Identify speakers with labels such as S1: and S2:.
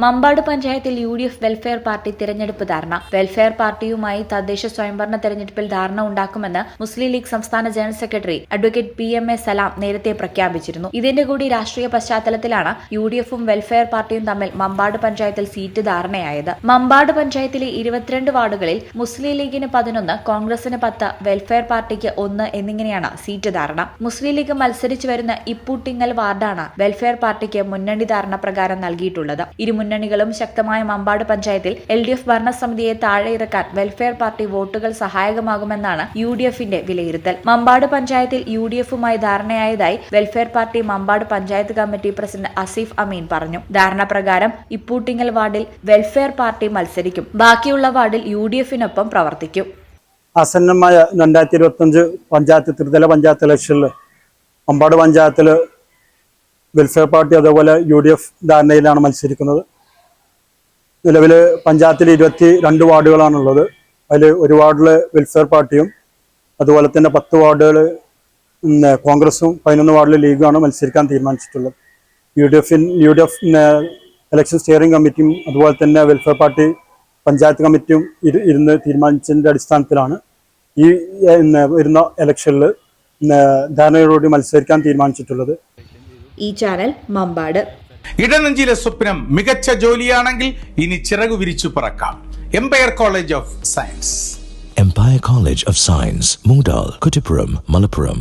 S1: മമ്പാട് പഞ്ചായത്തിൽ U D F welfare party തിരഞ്ഞെടുപ്പ് ധാരണ. വെൽഫെയർ പാർട്ടിയുമായി തദ്ദേശ സ്വയംഭരണ തെരഞ്ഞെടുപ്പിൽ ധാരണ ഉണ്ടാക്കുമെന്ന് മുസ്ലിം ലീഗ് സംസ്ഥാന general secretary advocate P M A Salam നേരത്തെ പ്രഖ്യാപിച്ചിരുന്നു. ഇതിന്റെ കൂടി രാഷ്ട്രീയ പശ്ചാത്തലത്തിലാണ് യു ഡി എഫും വെൽഫെയർ പാർട്ടിയും തമ്മിൽ മമ്പാട് പഞ്ചായത്തിൽ സീറ്റ് ധാരണയായത്. മമ്പാട് പഞ്ചായത്തിലെ ഇരുപത്തിരണ്ട് വാർഡുകളിൽ മുസ്ലിം ലീഗിന് പതിനൊന്ന് കോൺഗ്രസിന് പത്ത് വെൽഫെയർ പാർട്ടിക്ക് ഒന്ന് എന്നിങ്ങനെയാണ് സീറ്റ് ധാരണ. മുസ്ലിം ലീഗ് മത്സരിച്ചു വരുന്ന ഇപ്പൂട്ടിങ്ങൽ വാർഡാണ് വെൽഫെയർ പാർട്ടിക്ക് മുന്നണി ധാരണ പ്രകാരം നൽകിയിട്ടുള്ളത്. മുന്നണികളും ശക്തമായ മമ്പാട് പഞ്ചായത്തിൽ എൽ ഡി എഫ് ഭരണസമിതിയെ താഴെയിറക്കാൻ വെൽഫെയർ പാർട്ടി വോട്ടുകൾ സഹായകമാകുമെന്നാണ് യു ഡി എഫിന്റെ വിലയിരുത്തൽ. മമ്പാട് പഞ്ചായത്തിൽ യു ഡി എഫുമായി ധാരണയായതായി welfare party Mambad panchayat committee president Aseef Ameen പറഞ്ഞു. ധാരണ പ്രകാരം ഇപ്പൂട്ടിങ്ങൽ വാർഡിൽ വെൽഫെയർ പാർട്ടി മത്സരിക്കും. ബാക്കിയുള്ള വാർഡിൽ യു ഡി എഫിനൊപ്പം പ്രവർത്തിക്കും.
S2: ആസന്നമായ രണ്ടായിരത്തി ഇരുപത്തഞ്ച് പഞ്ചായത്ത് ത്രിതല പഞ്ചായത്ത് ഇലക്ഷനിൽ അമ്പാട് പഞ്ചായത്തിൽ വെൽഫെയർ പാർട്ടി അതേപോലെ യു ഡി എഫ് ധാരണയിലാണ് മത്സരിക്കുന്നത്. നിലവിൽ പഞ്ചായത്തിൽ ഇരുപത്തി രണ്ട് വാർഡുകളാണുള്ളത്. അതിൽ ഒരു വാർഡിൽ വെൽഫെയർ പാർട്ടിയും അതുപോലെ തന്നെ പത്ത് വാർഡുകൾ കോൺഗ്രസും പതിനൊന്ന് വാർഡിൽ ലീഗുമാണ് മത്സരിക്കാൻ തീരുമാനിച്ചിട്ടുള്ളത്. U D എഫിൻ U D F election steering കമ്മിറ്റിയും അതുപോലെ തന്നെ വെൽഫെയർ പാർട്ടി പഞ്ചായത്ത് കമ്മിറ്റിയും ഇരു- ഇരുന്ന് തീരുമാനിച്ചതിന്റെ അടിസ്ഥാനത്തിലാണ് ഈ വരുന്ന ഇലക്ഷനിൽ ധാരണയോടുകൂടി മത്സരിക്കാൻ തീരുമാനിച്ചിട്ടുള്ളത്.
S1: ഈ ചാനൽ മമ്പാട്.
S3: ഇടനഞ്ചിലെ സ്വപ്നം മികച്ച ജോലിയാണെങ്കിൽ ഇനി ചിറകു വിരിച്ചു പറക്കാം. Empire college of science
S4: Empire college of science Moodal Kuttippuram Malappuram